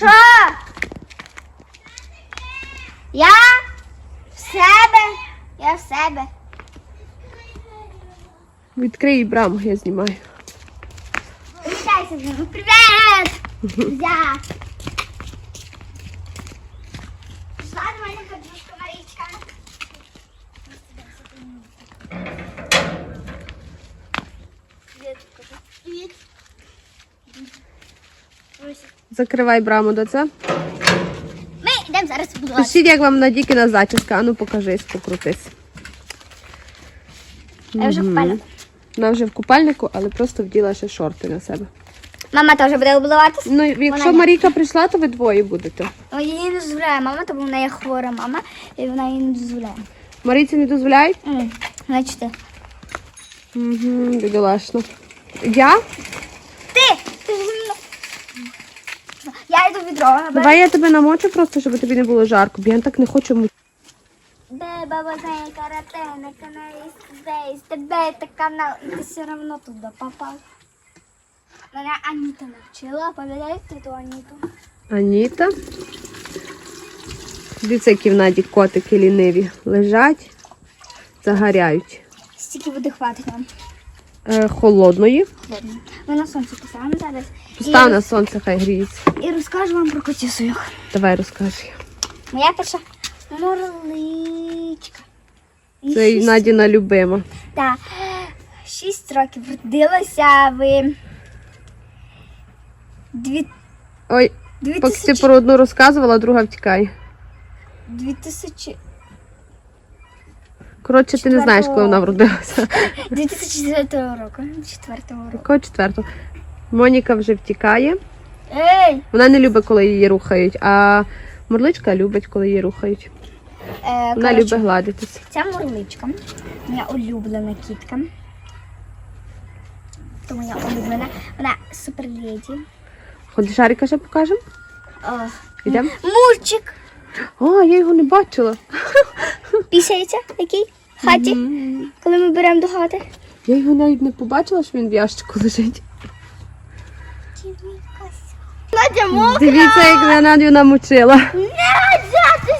Що? Я в себе. Я в себе. Відкрий браму, я знімаю. Вітайся з. Привіт! Я. Пішла до мене подружка Марічка. Привіт. Ось. Закривай браму до це. Ми йдемо зараз будувати. Пишіть, як вам Надікіна зачіска. Ану покажись, покрутись. Я вже Мгм. впала. Вона вже в купальнику, але просто вділа ще шорти на себе. Мама теж буде обливатися. Ну, якщо Вона- Марійка прийшла, то ви двоє будете. Ну, їй не дозволяє мама, тому вона є хвора мама, і вона їй не дозволяє. Марійці не дозволяють? М, Значить, ти. Угу, бідолашно. Я? Ти! Ти ж зі мною. Наберу. Давай я тебе намочу просто, щоб тобі не було жарко, бо я так не хочу му- Де баба знає карате, на каналі здесь, тебе це канал, і ти все одно туди попав. Мене Аніта навчила, пам'ятаєте ту Аніту? Аніта. Дивіться, які в Наді котики ліниві. Лежать, загоряють. Стільки буде хватить нам. Е, холодної. Ладно. Ми на сонці поставимо зараз. Постав на сонце, хай гріється. І, і розкажу вам про котів своїх. Давай розкажи. Моя перша морличка. Їй Це і шість- Надіна любима. Так. Шість років родилася в дві... Ой, поки ти 2000... про одну розказувала, друга втікає. 2000... Коротше, ти не знаєш, коли вона вродилася. 2004 року. 4 року. Якого четвертого? Моніка вже втікає. Ей! Вона не любить, коли її рухають, а Морличка любить, коли її рухають. Е, Вона коротше, любить гладитись. Ця морличка. Моя улюблена кітка. То моя улюблена. Вона суперледі. Ходи шарика ще покажемо. Йдемо. Мурчик. О, я його не бачила. Пісяється який? В хаті, коли ми беремо до хати. Я його навіть не побачила, що він в ящику лежить. Надя мокра! Дивіться, як вона Надю намочила. Надя, ти!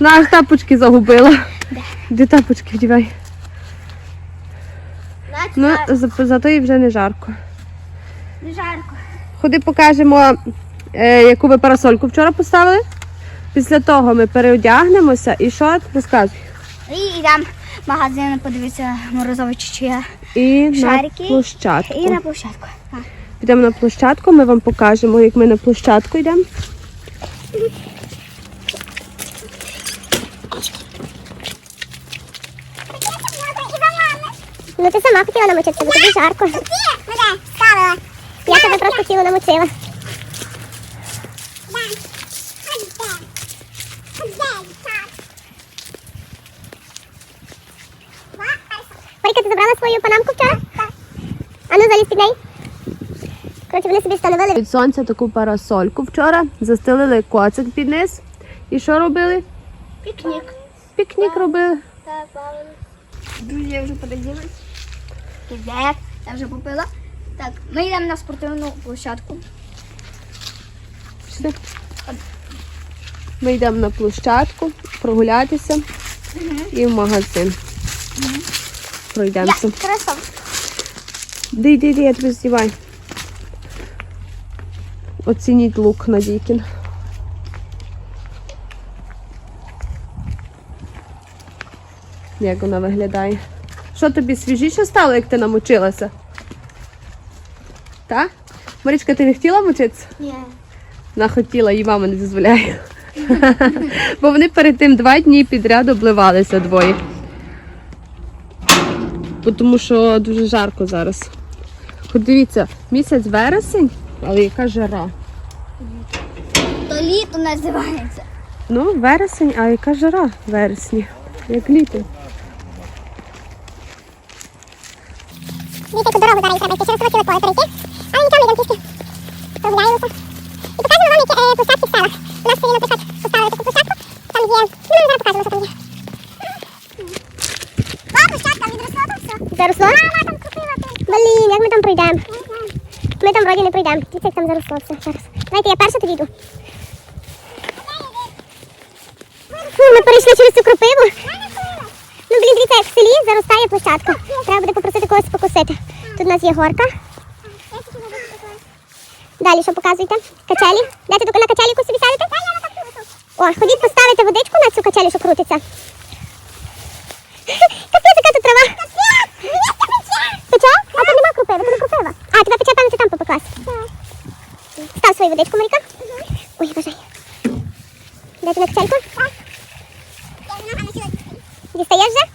Вона аж тапочки загубила. Де тапочки вдівай? Ну, зато їй вже не жарко. Не жарко. Ходи покажемо, е, яку ви парасольку вчора поставили. Після того ми переодягнемося і що розказуй. І йдемо в магазин, подивитися морозовичі я. І Шарики. на площадку. І на площадку. Підемо на площадку, ми вам покажемо, як ми на площадку йдемо. Ну ти сама хотіла намочитися, бо тобі жарко. Я тебе просто тіло намочила. Маріка, ти забрала свою панамку вчора? А ну залізь під неї. Коротше, вони собі встановили. Від сонця таку парасольку вчора, застелили коцик під низ. І що робили? Пікнік. Пікнік робили. Так, бавили. Друзі, я вже подивились. Привет. Я вже попила. Так, ми йдемо на спортивну площадку. Пішли. Ми йдемо на площадку прогулятися і в магазин. Пройдемося. Я красав. Ди, йди, йди, я тебе знімаю. Оцініть лук Надійкін. Як вона виглядає. Що тобі свіжіше стало, як ти намочилася? Так? Марічка, ти не хотіла мочитися? Ні. Вона хотіла, їй мама не дозволяє. Бо вони перед тим два дні підряд обливалися двоє. Бо Тому що дуже жарко зараз. От дивіться, місяць вересень, але яка жара. То літо називається. Ну, вересень, а яка жара в вересні? Як літо. Дивіться, тут дорогу зараз треба. Через кроківе поле перейти. А нічого, ми йдемо пішки. Прогуляємося. І покажемо вам, які е, площадки в селах. У нас собі, наприклад, поставили таку площадку. Там є... Ну, ми зараз покажемо, що там є. А, площадка відросло там все. Заросло? Мама, там крупила. Блін, як ми пройдемо? Там. Дивіться, там заросло все. Зараз. Давайте я перша тоді йду. Фу, ми перейшли через цю кропиву. Ну, блін, дивіться, як в селі заростає площадка. Треба буде попросити когось покусити. Тут у нас є горка. Далі що показуєте? Качелі. Дайте тільки на качеліку собі сядете? О, ходіть поставити водичку на цю качелю, що крутиться. Капець, яка тут трава. Пече? А там нема кропиви, тут не кропива. А, тебе пече, певно, це там попеклась. Став свою водичку, Маріка. Ой, бажай. Дайте на качельку. Дістаєш вже?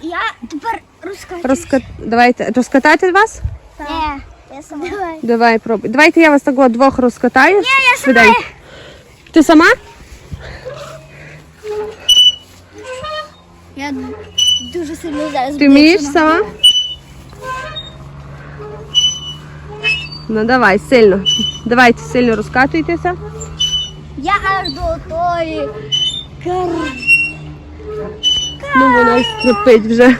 Я тепер розкажу. Розка... Давайте розкатати вас? Ні, я сама. Давай. Пробуй. Давайте я вас так двох розкатаю. Ні, я сама. Ти сама? Я дуже сильно зараз. Ти вмієш сама? Ну давай, сильно. Давайте сильно розкатуйтеся. Я аж до тої. Кар... Ну вона скрипить вже.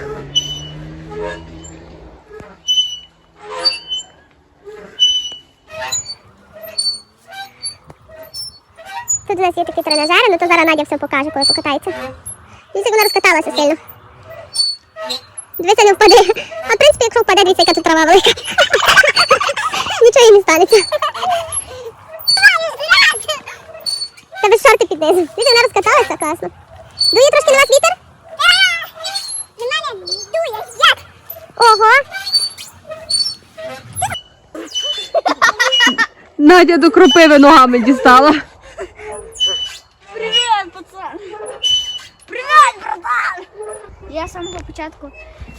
Тут у нас є такі тренажери, ну то зараз Надя все покаже, коли покатається. Дивіться, вона розкаталася сильно. Дивіться, не впаде. А в принципі, якщо впаде, дивіться, яка тут трава велика. Нічого їй не станеться. Тебе шорти під низом. Дивіться, вона розкаталася класно. Дує трошки на вас вітер? На мене дує, як? Ого. Надя до кропиви ногами дістала. Привіт, пацан! Привіт, братан! З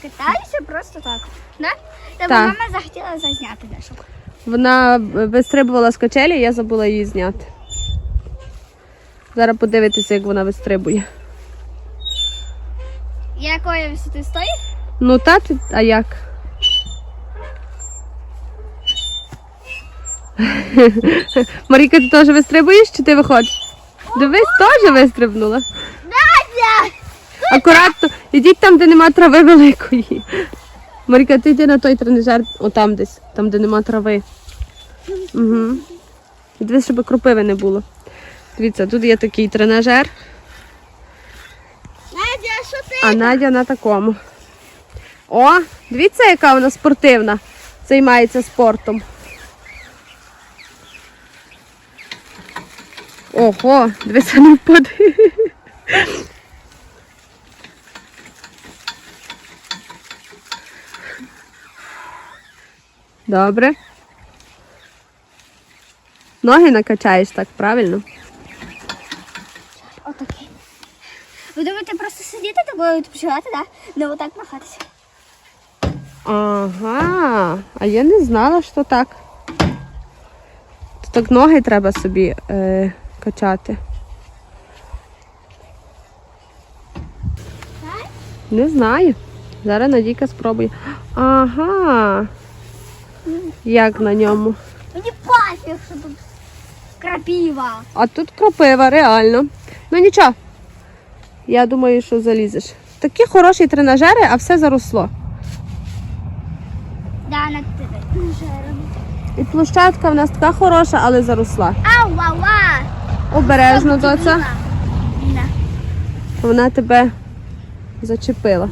катаюся просто так. Да? Та Так. мама захотіла зазняти дещо. Вона вистрибувала з качелі, я забула її зняти. Зараз подивитися, як вона вистрибує. Якої висоти стоїть? Ну та ти, а як? Маріка, ти теж вистрибуєш чи ти виходиш? Дивись, теж вистрибнула. Надя! Акуратно, ідіть там, де нема трави великої. Маріка, ти йди на той тренажер, отам десь, там, де нема трави. Угу. І дивись, щоб кропиви не було. Дивіться, тут є такий тренажер, Надя, що ти? а Надя на такому. О, дивіться, яка вона спортивна. Займається спортом. Ого, дивися, не впаде. Добре. Ноги накачаєш так, правильно? Отакий. Ви думаєте просто сидіти такою відпочивати, так? Да? Не отак махатися. Ага, а я не знала, що так. То так ноги треба собі е, качати. Не знаю. Зараз Надійка спробує. Ага. Як на ньому? Мені пофіг, що тут крапіва. А тут кропива, реально. Ну нічого. Я думаю, що залізеш. Такі хороші тренажери, а все заросло. Да, на тренажером. І площадка в нас така хороша, але заросла. Ау, ау, ау. Обережно, доця. Да. Вона тебе зачепила.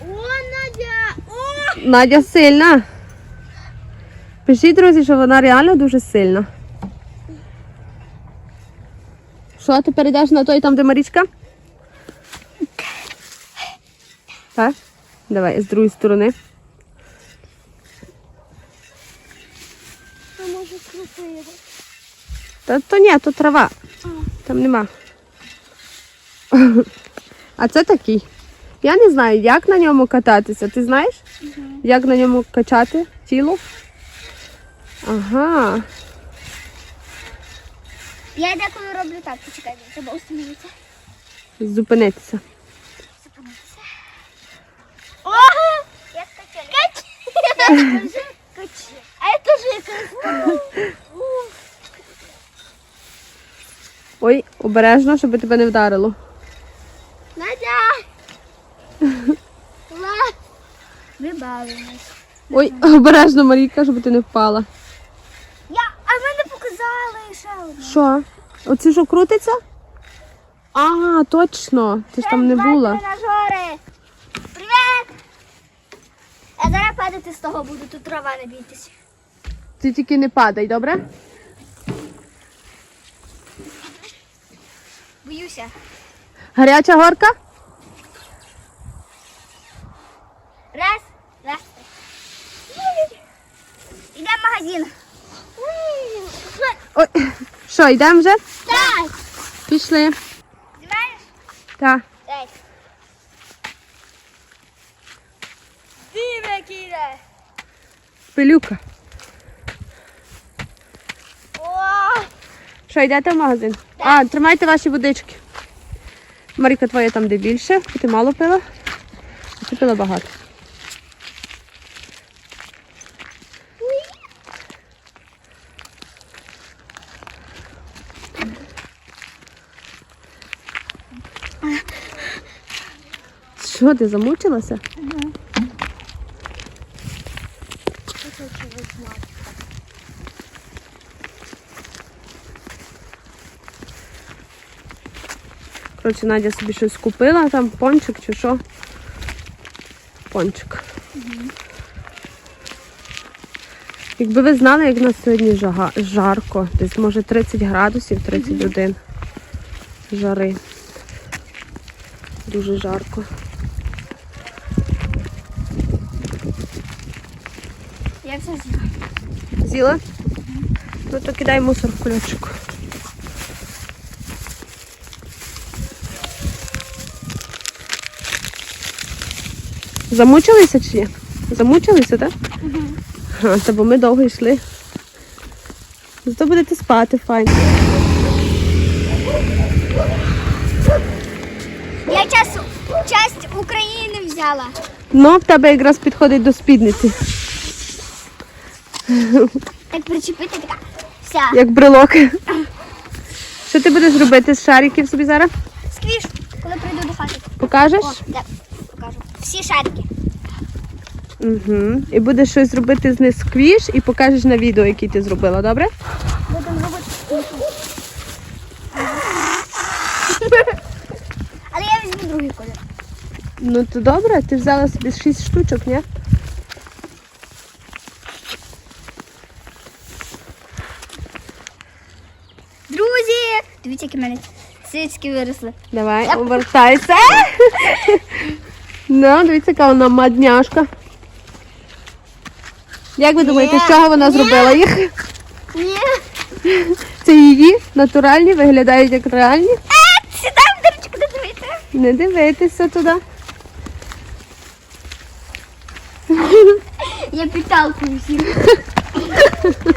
О, Надя! О! Надя сильна. Пишіть, друзі, що вона реально дуже сильна. Що, ти перейдеш на той там, де Марічка? Так? Давай, з другої сторони. А може крапива? Та то ні, то трава. Там нема. А це такий. Я не знаю, як на ньому кататися. Ти знаєш? Як на ньому качати тіло? Ага. Я деколи роблю так, почекай, треба установитися. Зупинитися. Зупинитися. Ого! Я скачаю. А я теж якось. Ой, обережно, щоб тебе не вдарило. Надя! Ми бавимось. Ой, обережно, Марійка, щоб ти не впала. Я, а в мене одне. Що? Оце що крутиться? А, точно. Ти ж там не була. тренажери. Привіт! Я зараз падати з того буду, тут трава не бійтесь. Ти тільки не падай, добре? Боюся. Гаряча горка? Раз, раз. Йдемо в магазин. Ой. Що, йдемо вже? Так. Пішли. Знімаєш? Так. Дай. Диме, кіре. Пилюка. О, Що, йдете в магазин? А, тримайте ваші водички. Маріка, твоя там де більше, ти мало пила, а ти пила багато. Що, ти замучилася? Коротше, Надя собі щось купила, там пончик чи що. Пончик. Якби ви знали, як у нас сьогодні жага, жарко, десь може 30 градусів, 31 жари. Дуже жарко. Все з'їла. З'їла? Ну то кидай мусор в кульочок. Замучилися чи ні? Замучилися, так? Ага, та бо ми довго йшли. Зато будете спати файно. Я час, часть України взяла. Ну, в тебе якраз підходить до спідниці, Так причепити така. Вся. як брелок. Що ти будеш робити з шариків собі зараз? Сквіш, коли прийду до хати. Покажеш? О, да, покажу. Всі шарики. Угу. І будеш щось робити з них сквіш і покажеш на відео, який ти зробила, добре? Будемо робити. Але я візьму другий колір. Ну то добре, ти взяла собі 6 штучок, ні? Друзі! Дивіться, які в мене цицьки виросли. Давай, обертайся. Ну, дивіться, яка вона мадняшка. Як ви думаєте, з чого вона зробила їх? Ні. Це її натуральні, виглядають як реальні. Е, не дивитися туди. Я підталкую всіх.